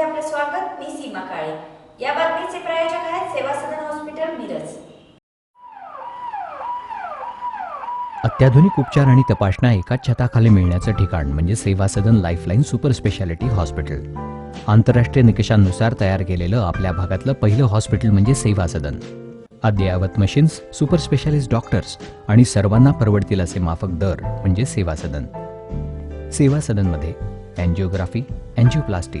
मध्ये आपले स्वागत मी सीमा काळे. या बातमीचे प्रायोजक आहेत सेवा सदन हॉस्पिटल मिरज. अत्याधुनिक उपचार आणि तपासण्या एकाच छताखाली मिळण्याचं ठिकाण म्हणजे Seva Sadan Lifeline super speciality hospital. आंतरराष्ट्रीय निकषांनुसार तयार केलेलं आपल्या भागातलं पहिलं हॉस्पिटल म्हणजे सेवा सदन. अद्ययावत मशीन्स सुपर स्पेशालिस्ट डॉक्टर्स आणि सर्वांना परवडतील असे माफक दर म्हणजे सेवा सदन. सेवा सदनमध्ये अँजिओग्राफी अँजिओप्लास्टी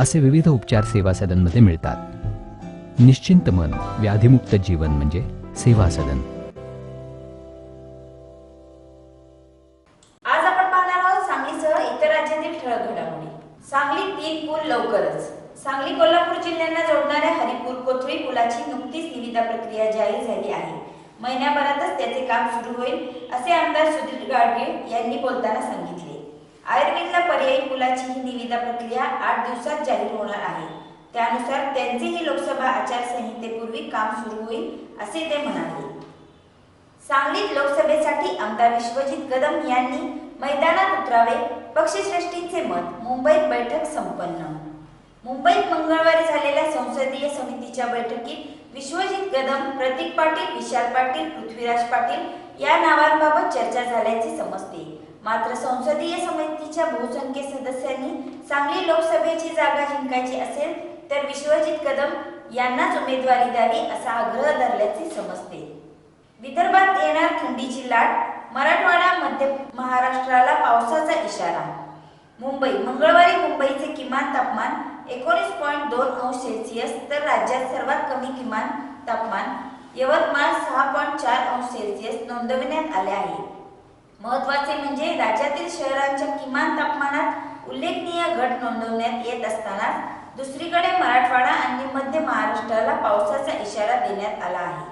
असे विविध उपचार सेवा सदनमध्ये मिळतात. निश्चिंत मन व्याधिमुक्त जीवन म्हणजे सेवा सदन. आज आपण पाहणार आहोत सांगलीसह इतर राज्यातील ठळक घडामोडी. सांगली तीन पूल लवकरच. सांगली कोल्हापूर जिल्ह्यांना जोडणाऱ्या हरिपूर कोथळी पुलाची नुकतीच निविदा प्रक्रिया जाहीर झाली आहे. महिन्याभरातच त्याचे काम सुरू होईल असे आमदार सुधीर गाडगे यांनी बोलताना सांगितले. आयुर्वेदला पर्यायी पुलाची ही निविदा प्रक्रिया आठ दिवसात जाहीर होणार आहे. त्यानुसार त्यांचेही लोकसभा आचारसंहितेपूर्वी काम सुरू होईल असे ते म्हणाले. सांगलीत लोकसभेसाठी आमदार विश्वजित कदम यांनी मैदानात उतरावे पक्षश्रेष्ठींचे मत मुंबईत बैठक संपन्न. मुंबईत मंगळवारी झालेल्या संसदीय समितीच्या बैठकीत विश्वजित कदम प्रतीक पाटील विशाल पाटील पृथ्वीराज पाटील या नावांबाबत चर्चा झाल्याचे समजते. मात्र संसदीय समितीच्या बहुसंख्य सदस्यांनी सांगली लोकसभेची जागा जिंकायची असेल तर विश्वजित कदम यांनाच उमेदवारी द्यावी असा आग्रह धरल्याचे समजते. विदर्भात येणार थंडीची लाट मराठवाडा मध्य महाराष्ट्राला पावसाचा इशारा. मुंबई मंगळवारी मुंबईचे किमान तापमान एकोणीस पॉईंट दोन अंश सेल्सिअस तर राज्यात सर्वात कमी किमान तापमान यवतमाळ सहा पॉईंट चार अंश सेल्सिअस नोंदविण्यात आले आहे. महत्त्वाचे म्हणजे राज्यातील शहरांच्या किमान तापमानात उल्लेखनीय घट नोंदवण्यात येत असताना दुसरीकडे मराठवाडा आणि मध्य महाराष्ट्राला पावसाचा इशारा देण्यात आला आहे.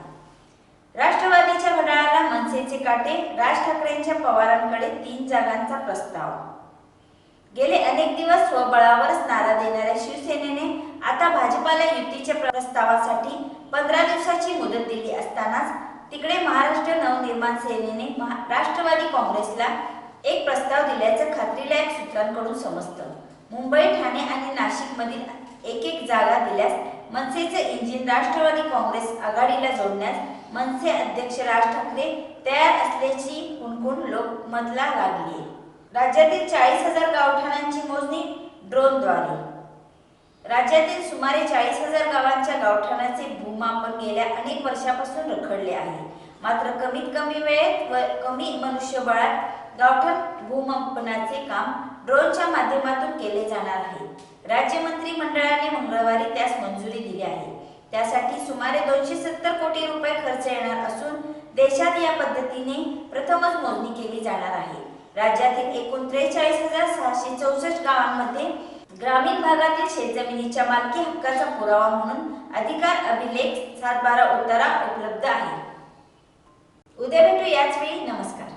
राष्ट्रवादीच्या घड्याळाला मनसेचे काटे राज ठाकरेंच्या पवारांकडे तीन जागांचा प्रस्ताव. गेले अनेक दिवस स्वबळावरच नारा देणाऱ्या शिवसेनेने आता भाजपाला युतीच्या प्रस्तावासाठी पंधरा दिवसाची मुदत दिली असतानाच तिकडे महाराष्ट्र निर्माण सेनेने राष्ट्रवादी काँग्रेसला एक प्रस्ताव दिल्याचं खात्रीलायक सूत्रांकडून समजतं. मुंबई ठाणे आणि नाशिकमधील एक एक जागा दिल्यास मनसेचे इंजिन राष्ट्रवादी काँग्रेस आघाडीला जोडण्यास मनसे अध्यक्ष राज ठाकरे तयार असल्याची कुणकुण लोकमतला लागली राज्यातील चाळीस हजार गावठाणांची मोजणी ड्रोनद्वारे. राज्यातील सुमारे चाळीस हजार गावांच्या गावठाणाचे भूमापन गेल्या अनेक वर्षापासून रखडले आहे. मात्र कमीत कमी वेळेत व कमी मनुष्यबळात गावठाण भूमापनाचे काम ड्रोनच्या माध्यमातून केले जाणार आहे. राज्य मंत्रिमंडळाने मंगळवारी त्यास मंजुरी दिली आहे. त्यासाठी सुमारे दोनशे सत्तर कोटी रुपये खर्च येणार असून देशात या पद्धतीने प्रथमच मोजणी केली जाणार आहे. राज्यातील एकूण त्रेचाळीस हजार सहाशे चौसष्ट गावांमध्ये ग्रामीण भागातील शेतजमिनीच्या मालकी हक्काचा पुरावा म्हणून अधिकार अभिलेख सातबारा उतारा उपलब्ध आहे. उद्या भेटू याच वेळी नमस्कार.